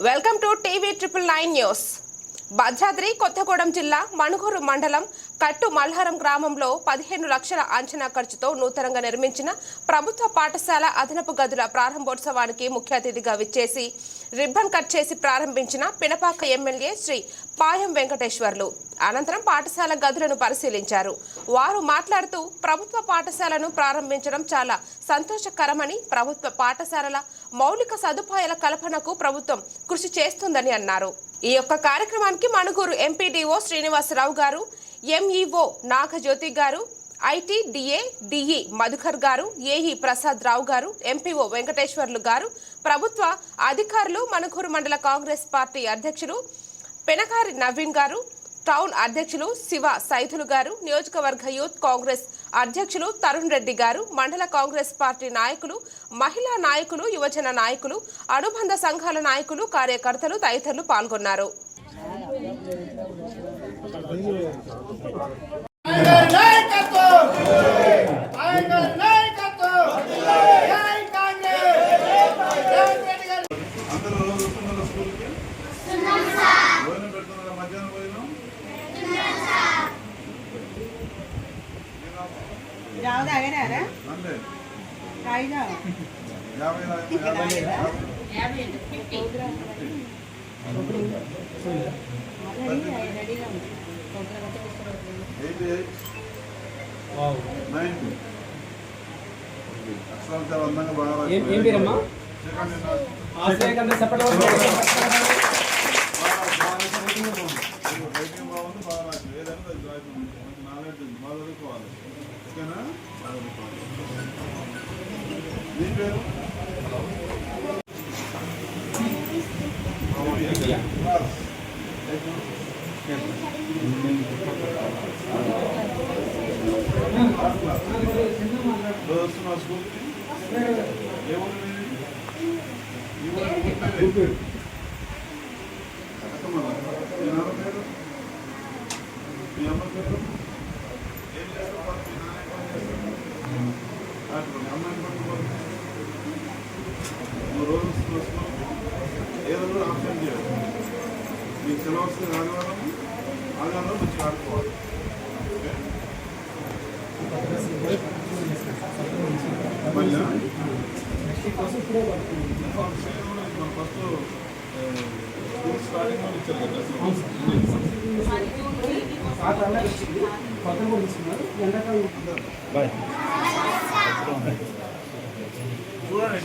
Welcome to TV triple nine news. Bhadradri Kothagudem జిల్లా మణుగూరు మండలం కట్టు మల్హారం గ్రామంలో పదిహేను లక్షల అంచనా ఖర్చుతో నూతనంగా నిర్మించిన ప్రభుత్వ పాఠశాల అదనపు గదుల ప్రారంభోత్సవానికి ముఖ్య అతిథిగా విచ్చేసి రిబ్బన్ కట్ చేసి ప్రారంభించిన పినపాక ఎమ్మెల్యే శ్రీ పాయం వెంకటేశ్వర్లు. అనంతరం పాఠశాల గదులను పరిశీలించారు. వారు మాట్లాడుతూ ప్రభుత్వ పాఠశాలను ప్రారంభించడం చాలా సంతోషకరమని ప్రభుత్వ పాఠశాలల మౌలిక సదుపాయాల కల్పనకు ప్రభుత్వం కృషి చేస్తుందని అన్నారు. ఈ యొక్క కార్యక్రమానికి మణుగూరు ఎంపీడీఓ శ్రీనివాసరావు గారు ఎంఈఓ నాగజ్యోతి గారు ITDA DE e Madhukar గారు ఏఈ ప్రసాద్ రావు గారు ఎంపీఓ వెంకటేశ్వర్లు గారు ప్రభుత్వ అధికారులు మణుగూరు మండల కాంగ్రెస్ పార్టీ అధ్యక్షులు పెనకారి నవీన్ గారు టౌన్ అధ్యక్షులు శివ సైథులు గారు నియోజకవర్గ యూత్ కాంగ్రెస్ అధ్యక్షులు తరుణ్ రెడ్డి గారు మండల కాంగ్రెస్ పార్టీ నాయకులు మహిళా నాయకులు యువజన నాయకులు అనుబంధ సంఘాల నాయకులు కార్యకర్తలు తదితరులు పాల్గొన్నారు. రావు తాగారా రెడీగా ఉంది ఏం- పేరమ్మా? సెపరేట్ బాగా రాశారు. బాగా రైటింగ్ ఆప్షన్ చేయాలి మీకు సెలవు వస్తుంది ఆదివారం మంచిగా ఆడుకోవాలి. ఫస్ట్ స్కూల్ స్టార్టింగ్ ఇచ్చారు కదా చూడండి.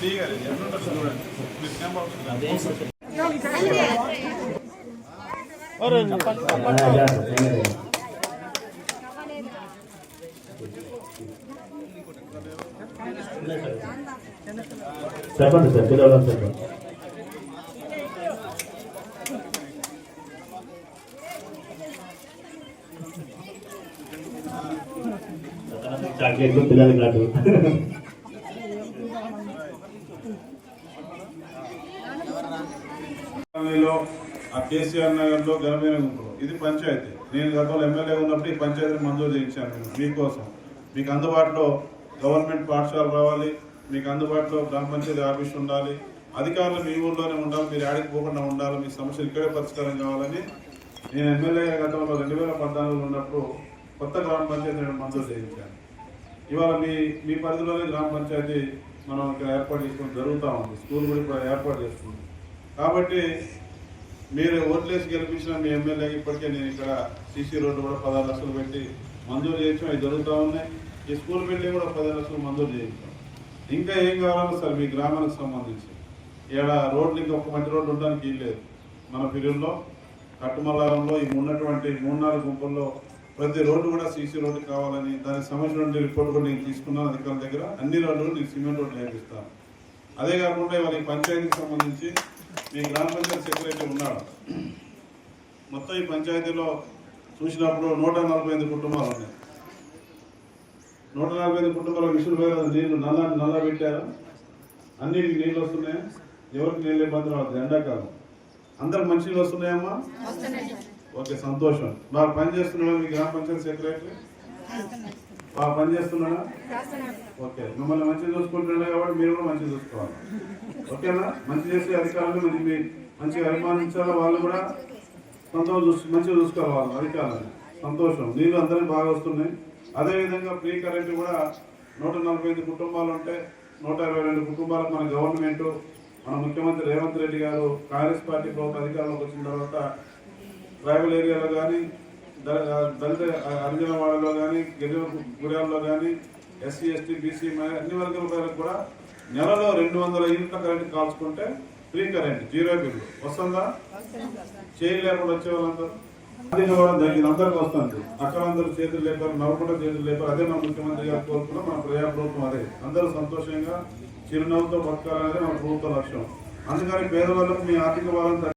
డి గారు ఎట్లుంటారు చూడండి చెప్పండి సార్ పిల్లలు చెప్పండి చాక్లెట్లు పిల్లలకి లడ్డు కాలనీలో ఆ కేసీఆర్ నగర్లో ఘనమైన గుంపులో ఇది పంచాయతీ. నేను గతంలో ఎమ్మెల్యే ఉన్నప్పుడు ఈ పంచాయతీని మంజూరు చేయించాను నేను మీకోసం. మీకు అందుబాటులో గవర్నమెంట్ పాఠశాల రావాలి మీకు అందుబాటులో గ్రామ పంచాయతీ ఆఫీస్ ఉండాలి అధికారులు మీ ఊర్లోనే ఉండాలి మీరు ఆడికి పోకుండా ఉండాలి మీ సమస్యలు ఇక్కడే పరిష్కారం కావాలని నేను ఎమ్మెల్యే గతంలో రెండు వేల పద్నాలుగులో ఉన్నప్పుడు కొత్త గ్రామ పంచాయతీ నేను మంజూరు చేయించాను. ఇవాళ మీ మీ పరిధిలోనే గ్రామ పంచాయతీ మనం ఇక్కడ ఏర్పాటు చేసుకోవడం జరుగుతూ ఉంది. స్కూల్ కూడా ఇప్పుడు ఏర్పాటు చేస్తుంది. కాబట్టి మీరు ఓట్లేసి గెలిపించిన మీ ఎమ్మెల్యే ఇప్పటికే నేను ఇక్కడ సీసీ రోడ్డు కూడా పదహారు లక్షలు పెట్టి మంజూరు చేయించాం. అవి జరుగుతూ ఉన్నాయి ఈ స్కూల్ బిల్డింగ్ కూడా పదిహేను లక్షలు మంజూరు చేయించాం. ఇంకా ఏం కావాలో సార్ మీ గ్రామానికి సంబంధించి. ఇక్కడ రోడ్లు ఇంకా ఒక మంచి రోడ్డు ఉండడానికి లేదు. మన పిల్లల్లో కట్టుమల్లారంలో ఈ ఉన్నటువంటి మూడు నాలుగు గుంపుల్లో ప్రతి రోడ్డు కూడా సీసీ రోడ్డు కావాలని దానికి సంబంధించిన రిపోర్ట్ కూడా నేను తీసుకున్నాను అధికారుల దగ్గర. అన్ని రోడ్లు నేను సిమెంట్ రోడ్లు వేపిస్తాను అదే కాకుండా ఇవాళ పంచాయతీకి సంబంధించి మీ గ్రామ పంచాయతీ సెక్రటరీ మొత్తం ఈ పంచాయతీలో చూసినప్పుడు నూట నలభై ఎనిమిది కుటుంబాలు ఉన్నాయి. నూట నలభై ఎనిమిది కుటుంబాల విసులు వేల నీళ్ళు నల్ల నల్ల పెట్టారు. అన్నిటికి నీళ్ళు వస్తున్నాయి. ఎవరికి నీళ్ళు ఇబ్బంది రావద్దు. ఎండాకాలం. అందరికి మంచి నీళ్ళు వస్తున్నాయమ్మా? ఓకే సంతోషం. బాగా పని చేస్తున్నాడా మీ గ్రామ పంచాయతీ సెక్రటరీ? బాగా పని చేస్తున్నాడా ఓకే మిమ్మల్ని మంచిగా చూసుకుంటున్నాడు కాబట్టి మీరు కూడా మంచిగా చూసుకోవాలి. ఓకేనా? మంచి చేసే అధికారులు మంచి మంచిగా అభిమానించాలి వాళ్ళు కూడా? సంతోషం మంచిగా చూసుకోవాలి అది అధికారులు సంతోషం. నీళ్ళు అందరికీ బాగా వస్తున్నాయి. అదేవిధంగా ఫ్రీ కరెంట్ కూడా నూట నలభై ఐదు కుటుంబాలు ఉంటే నూట ఇరవై రెండు కుటుంబాలకు మన గవర్నమెంట్ మన ముఖ్యమంత్రి రేవంత్ రెడ్డి గారు కాంగ్రెస్ పార్టీ ప్రభుత్వ అధికారంలోకి వచ్చిన తర్వాత ట్రైబల్ ఏరియాలో కానీ దళిత అరిజనవాడలో కానీ గిరిజన గురాల్లో కానీ ఎస్సీ ఎస్టీ బీసీ అన్ని వర్గాల ప్రజలకు కూడా నెలలో రెండు వందల యూనిట్ల కరెంట్ కాల్చుకుంటే ఫ్రీ కరెంట్ జీరో బిల్లు. వస్తుందా? చేయలేకుండా వచ్చే వాళ్ళందరూ. అది కూడా దానికి అందరికి వస్తుంది. అక్కడందరూ చేతులు లేపారు నవ్వకుండా చేతులు లేపారు. అదే మన ముఖ్యమంత్రి గారు కోరుకున్నాం మన ప్రజాప్రభుత్వం అదే. అందరూ సంతోషంగా చిరునవ్వుతో బతకాలనేది మన ప్రభుత్వ లక్ష్యం. అందుకని పేదవాళ్ళకు మీ ఆర్థిక భారం